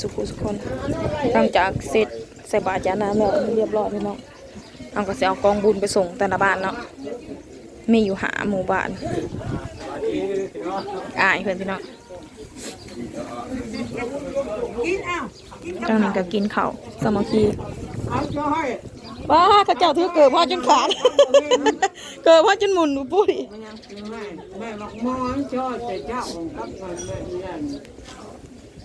สุขุสุคนหลังจากเสร็จใส่บาตรยาน้ำแล้วเรียบร้อยพี่น้องเอาก็จะเอากองบุญไปส่งแต่ละบ้านเนาะมีอยู่หาหมู่บ้านอ่ายเพื่อนพี่น้องเจ้าหนึ่งก็กินเข้าสมัคคีว้าข้าเจ้าถือเกิดพ่อจนขาด เกิดพ่อจนหมุนปุ้ยแม่บอกมองชอบแต่เจ้าของกับมันแม่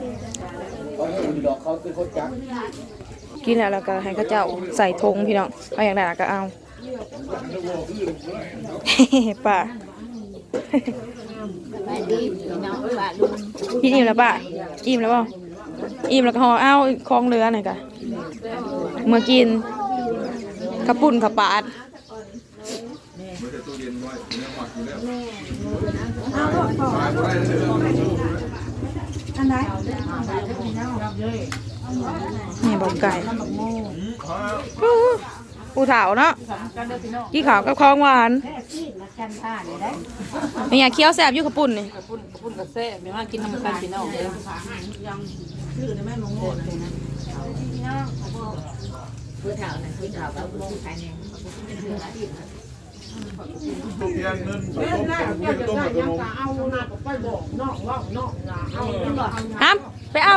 เรียนตอนจำต้องกินแล้วแล้วก็ให้ข้าเจ้าใส่ธงพี่น้องเอาอย่างไรก็เอาป่าไปดีพี่อิ่มแล้วป่ะอิ่มแล้วเปล่าอิ่มแล้วก็ห่อเอาคลองเรือหน่อยกะเมื่อกินกระปุ่นกระปาด นี่บอกไก่อู้ปูเถาเนาะกี่ขาวกับคองหวานนี่อยาเคี้ยวแสบอยู่กระปุ่นนี่ขปุ่นขปุ่นกระเซ่บไม่ว่ากินน้ำกันพี่น้องเลยผู้เฒ่าน่ะผู้เฒ่าก็ผู้ภายใน เงินเงินเล่นแรกก็จะได้ยังก็เอาหน้าไปบอกนองว่านอกนะเอาบอาไปเอา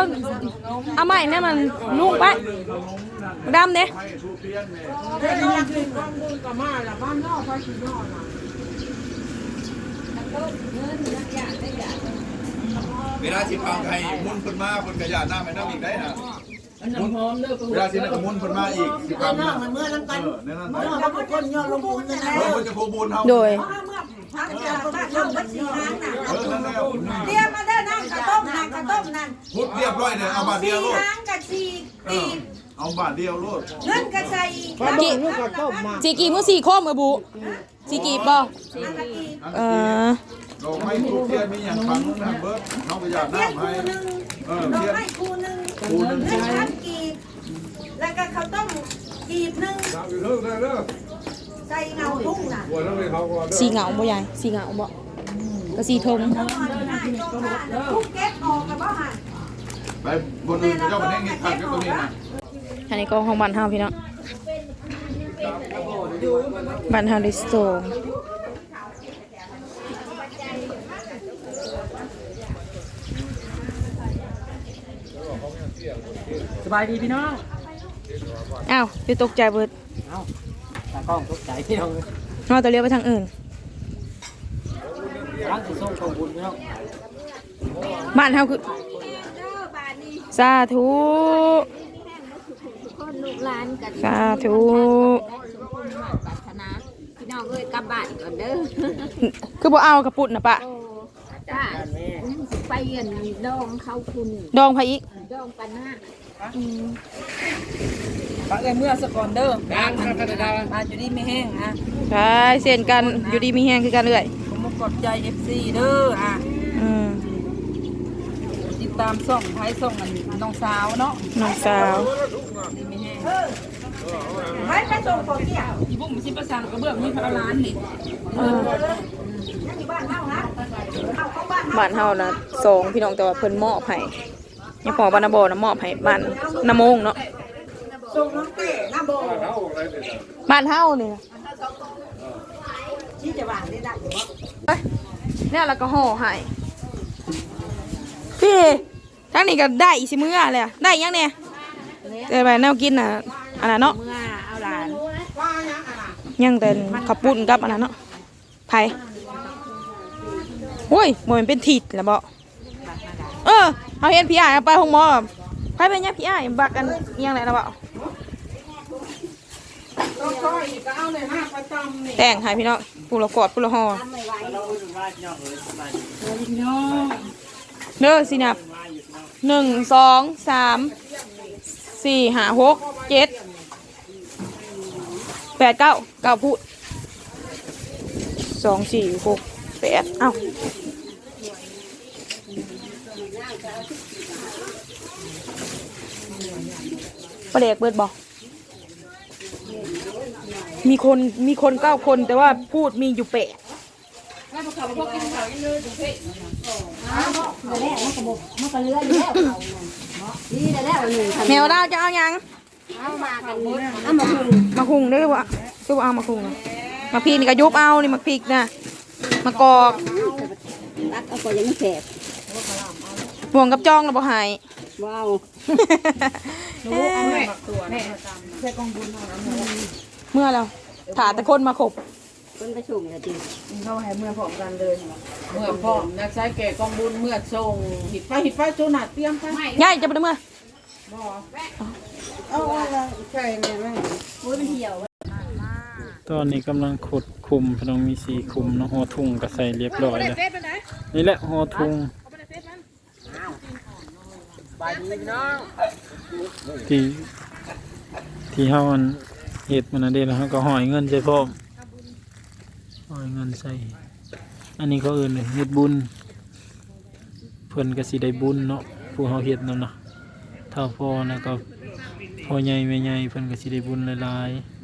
เอาใหม่เนี่ยมันลูกไปดำเนี่ยเรียนเนี่ยเล่นยังกินกองบุญกับมาละบ้านนอกไปกินนอกนะเวลาสิฟังใครมุ่นคนมาคนกระยาหน้าไม่ต้องอีกได้นะ น้ำหอมเลิกเวลาสินักมุ่นคนมาอีกสิฟังนะเมื่อนั้นกันเออนั่นนั่นเราเป็นคนยอดลงบุญนะเออมันจะโคบูนเฮาโดยพักจากบ้านเราบัดสีน้ำน่ะเออนั่นแล้วเตรียมมาได้นั่งกระต้มนั่งกระต้มนั่นพุทธเรียบร้อยเลยเอาบาทเดีสียวโลดน้ำกับสีเอตีอเอาบาทเดียวโลดเงินกระใส่พอดูลูกก็ต้มมาสีกีมือสีโคมเออบุสีกีบบ่อันละกีเออดอกไม้ทุเรียนมีอย่างฟังนะเบิร์ดเขากระยาหเทีน้ายนให้คูนึงเออดอกเทียนไม้คูนึงคู นึงเงินพันกีบแล้วก็ข้าวต้มกีบนึงใส่เงาทุ่งน่ะสีเหงาบ่ยายสีเหงาบ่ก็สีทงแล้วก็หน้าโต๊ะผ้าน่ะทุกเก็บออกกับบ้านไปบนอื่นเจ้าประเทศนี้ขัดกันตัวนี้นะอันนี้ก็ห้องบ้านเฮาพี่น้องบ้านเฮาดิสโตง บายดีพี่น้อง อ้าวไปตกใจเบิดเอ้าตากล้องตกใจพี่น้องนอกตัวเลี้ยวไปทางอื่นร้านสีส้มกองบุญพี่น้องบ้านเฮาคือสาธุ คนลูกหลานกันสาธุสมบูรณ์หมายปรารถนาพี่น้องเอ้ยกลับบ้านก่อนเด้อคือบ่เอากระปุ่นนะปะโอ้จ้ายังสิไปเรียนดองเข้าคุณดองไผอีกดองปานา ปักไอ้เมื่อสกอนเด้อดังกันดาอะอยู่ดีไม่แห้งอะใช่เส้นกันอยู่ดีมีแห้งคือกันเรื่อยผมกดใจ FC เด้ออะอืมติดตามส่องไทยส่องอันน้องสาวเนาะน้องสาวดีไม่แห้งไว้ไปส่งของเกี่ยวอีบุ้มสิประสังกระเบื้องมีพระล้านนี่เออยังอยู่บ้านเฮานะเอาเข้าบ้านบ้านเฮานะสองพี่น้องแต่ว่าเพิ่นมอบให้ ยังพอบานนาบ่นะมอบให้บ้านนาโมงเนาะส่งน้องเต้น้าโบบ้านเฮานี่ที่จะวางได้ได้อยู่ว่าเนี่ยแล้วก็ห่อให้พี่ทั้งนี้ก็ได้อีสิมื้อเลยอะได้ยังเนี่ยแต่แบบแนวกินน่ะอันนั้นเนาะยังแต่ขับปุ่นกับอันนั้นเนาะไผโอ้ยมันเป็นถิดแล้วบ่เออ เอาเห็นพี่อ้ายเอาไปห้องหมอไผเป็นยังพี่อ้ายบักกันอิหยังแหละนะบ่ต้องซอยอีกก็เอาเลยห้าประจำนี่แต่งให้พี่น้องผู้ละกอดผู้ละห่อพี่น้องเด้อสินับหนึ่งสองสามสี่ห้าหกเจ็ดแปดเก้าเก้าพูดสองสี่หกแปดเอ้า ประเด็กเบิดบอก มีคนมีคนเก้าคนแต่ว่าพูดมีอยู่แปดแล้วพวกเขาพวกกินเขายังเลยถึงเพศมาแล้วมันก็บมันก็เลื้อยแล้วเขานี่ได้แล้วหนึ่งคันแมวดาวจะเอายังเอามากันหมดเอามาคุงมาคุงได้ปะคือว่าเอามาคุงนะมาพีนี่ก็ยุบเอานี่มาพริกนะมากอกตักเอาไปยังไม่แสบ บ่วงกับจ้องเราบ่หาย ว้าวรู้เมื่อแล้วถาแต่คนมาขบคนไปส่งเลยจริงเข้าให้เมื่อพร้อมกันเลยเมื่อพร้อมนักใช้แก่กองบุญเมื่อส่งหิดไปหิดไปโจนัดเตรียมไปง่ายจะไปเมื่อบ่เอาอะไรใช่ไหมแม่โอ้ยมันเหี่ยวตอนนี้กำลังขุดคุมพน้องมีสีคุมนะหัวทุ่งก็ใส่เรียบร้อยแล้วนี่แหละหัวทุ่ง ที่ที่เฮาอันเฮ็ดมันน่ะเด้แล้วเฮาก็ห้อยเงินใส่พร้อมห้อยเงินใส่ อันนี้เขาเอิ้นเฮ็ดบุญ เพิ่นก็สิได้บุญเนาะผู้เฮาเฮ็ดนั่นน่ะถ้าพ่อนะก็พ่อใหญ่แม่ใหญ่เพิ่นก็สิได้บุญหลายๆ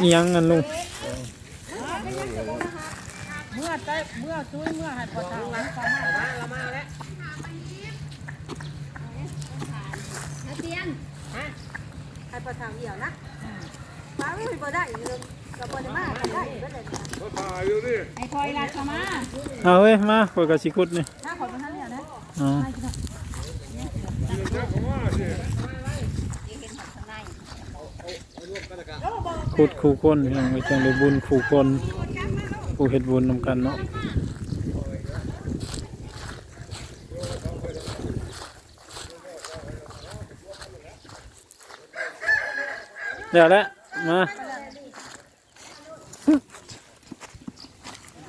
อิหยังกันลุงเมื่อได้เมื่อช่วยเมื่อให้พอทางหลังสามารถมาละมาแล้วให้ประทางเดียวนะฟ้าไม่มีบ่ได้เลยก็บ่ได้มาก็ได้ก็ได้เอาเว้ยมาข่อยกับสิคุดนี่ถ้าขอประทางเดียวนะ อ๋อ คุดคู่คนพี่น้องไว้จังได้บุญคู่คนผู้เฮ็ดบุญนำกันเนาะเดี๋ยวแหละมา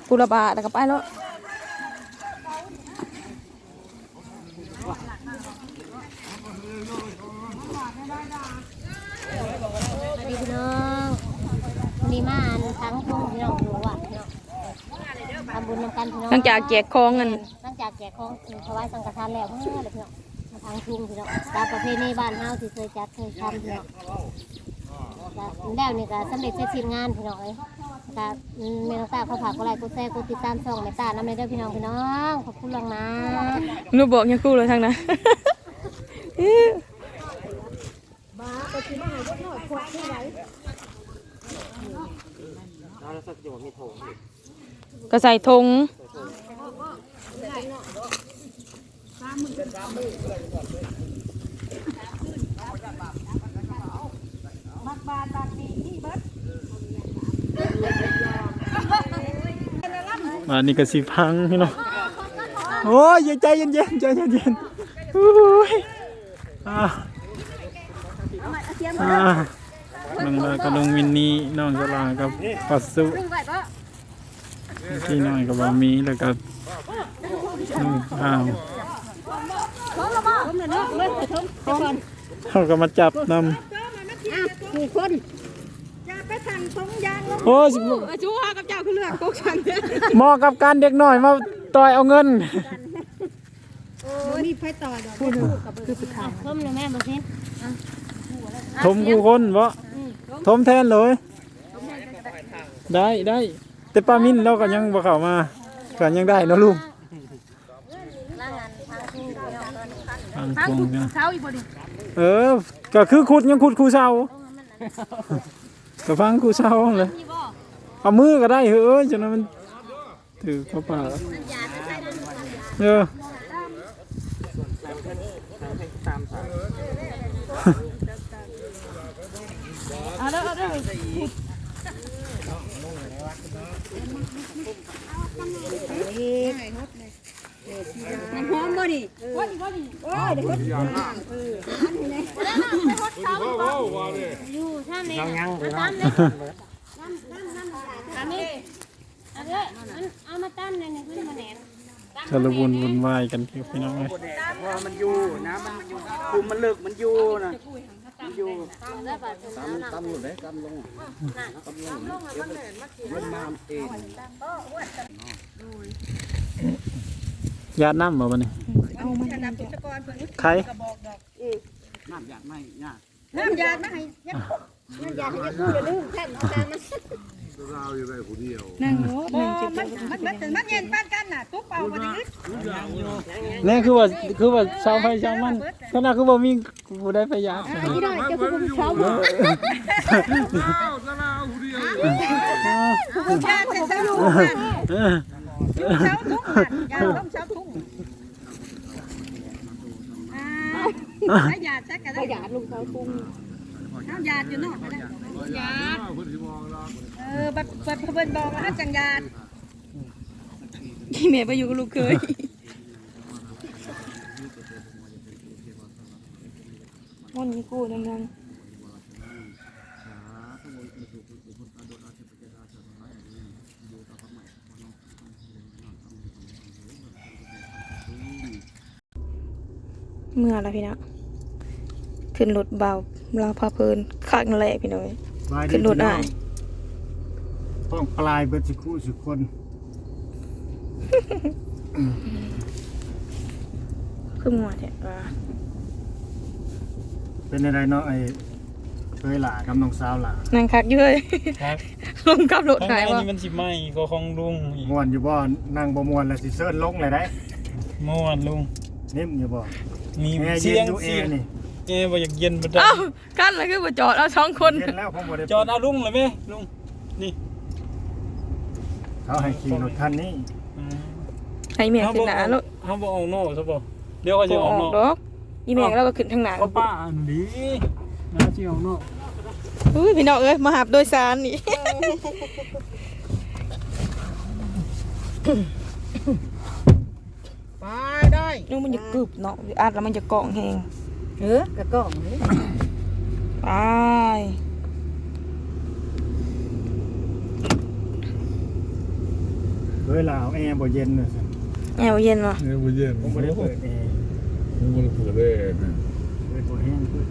กุระบาแล้วก็ไปแล้วสวัสดีพี่น้อง วันนี้มาทั้งพงพี่น้องดูวัดพี่น้องทำบุญนำกันพี่น้องหลังจากแจกของเงินหลังจากแจกของถวายสังฆทานแล้วเพื่อเลยพี่น้องมาทางทุ่งพี่น้องตามประเพณีบ้านเฮาที่เคยจัดเคยทำพี่น้องแล้วนี่ก็สำเร็จเสร็จสิ้นงานพี่น้องเอ้ยก็เมนตาเขาฝากกดไลค์กดแชร์กดติดตามช่องเมตาน้ำในเด้อพี่น้องพี่น้องขอบคุณลังนะหนูบอกยังกู้เลยทางนั้น ก็ใส่ธงมานี่ก็สิพังพี่น้องโอ้ยอย่าใจเย็นๆใจเย็นๆโอ้ยอ่าอ่า ลงมาก็ลงมินนี่น้องสลากับปัสสุพี่น้อยกับบะมีแล้วก็น้องอ้าวเขาก็มาจับนำผู้คนโอ้ยสิชูฮากับเจ้าคือเลือกกุ๊กฉันมาะกับการเด็กหน่อยมาต่อยเอาเงินต้มเลยแม่บอกสิทมกูคนบ่ ทมแทนเลย ได้ได้แต่ป้ามินเราก็ยังบ่เข้ามาก็ยังได้เนาะลุงล่างงานทางทุ่งพี่น้องทางทงเนี่ยเช้าอีกพอดีเออ ก็คือขุดยังขุดครูเสาก็ฟังครูเสาเลยเอามือก็ได้เฮ้ยจนมันถือเข้าปา มันหอมบ่ดิว่าดิว่าดิโอ้ยเดี๋ยวหอมเอออันนี้เลยอยู่ท่าไหนยังๆตามเลยน้ำน้ำน้ำตามเลยเอาเลยเอามาตั้นเลยเนี่ยเพื่อนมาแหนมชลบุญวุ่นวายกันพี่น้องเลยมันอยู่นะมันคุมมันเลิกมันอยู่นะ อยู่แล้วบาดเป็นน้ำหนักตำอยู่เลยตำลงตำลงเย็นน้ำเองญาติน้ำบ่บัดนี้ใครน้ำอยากไม่ยากน้ำยามาให้มันอยากให้พูดอย่าลืมแค่น้ำตาลมัน นั่งโน้นั่งจิบมันมันมันมันเย็นปานกันน่ะตุ๊กเป่าบ่ได้นี่คือว่าคือว่าชาวไฟชาวมันขณะคือบ่มีผู้ใดไปยากที่ได้จะพูดผู้ชาวยาจะเช้าทุ่งเออเช้าทุ่งยาต้องเช้าทุ่งอ่ายาจักกันได้ยาลุงเช้าทุ่งเอายาอยู่นอกก็ได้ยา เออบัดบัดเพิ่นบอกว่าจังยาที่แม่ไปอยู่กับลูกเคยวันนี้กูดังเมื่อแล้วพี่นะขึ้นรถเบาเราพาเพลินคักนั่นแหละพี่น้อยขึ้นรถอ้า ยต้องปลายเบิดสิคู่สิคนคือมัวแท้ว่าเป็นอะไรเนาะไอ้เคยหลากับน้องสาวหลานั่งคักอยู่เลยครับลงกับรถข้างหายในว่านี่มันสิไหม้ก็ของลุงอีกม่วนอยู่บ่นั่งบ่ม่วนแล้วสิเซิร์นลงเลยได้ม่วนลุงนิ่มอยู่บ่มีแอร์เย็เสียนงอยู่แอเสียงร์นี่แอร์บ่อยากเย็นบ่ได้เอ้ากันเลยคือบ่จอดเอาสองคน เย็นแล้วผมบ่ได้จอดเอาลุงเลยไหมลุงนี่ เขาให้ขี่รถคันนี้อืมให้แม่ขึ้นหน้าแล้วเฮาบ่ออกนอกซะบ่เดี๋ยวเขาบ่จะอออกอกนอกดอกอีแม่เราก็ขึ้นทางหน้าก็ป้าอันนี้นะสิออกนอกอุ้ยพี่น้องเอ้ยมาหับโดยสารนี่ไปได้นู่นมันจะกรึบเนาะอัดแล้วมันจะเกาะแหงเออกระก้องนี่ไป เคยหลาเอาแอร์บ่เย็นน่ะสิแอวเย็นวะเนี่ยบ่เย็นผมบ่ได้เปิดแอร์ผมบ่ได้เปิดเลยนะเปิดบ่แห้งเปิด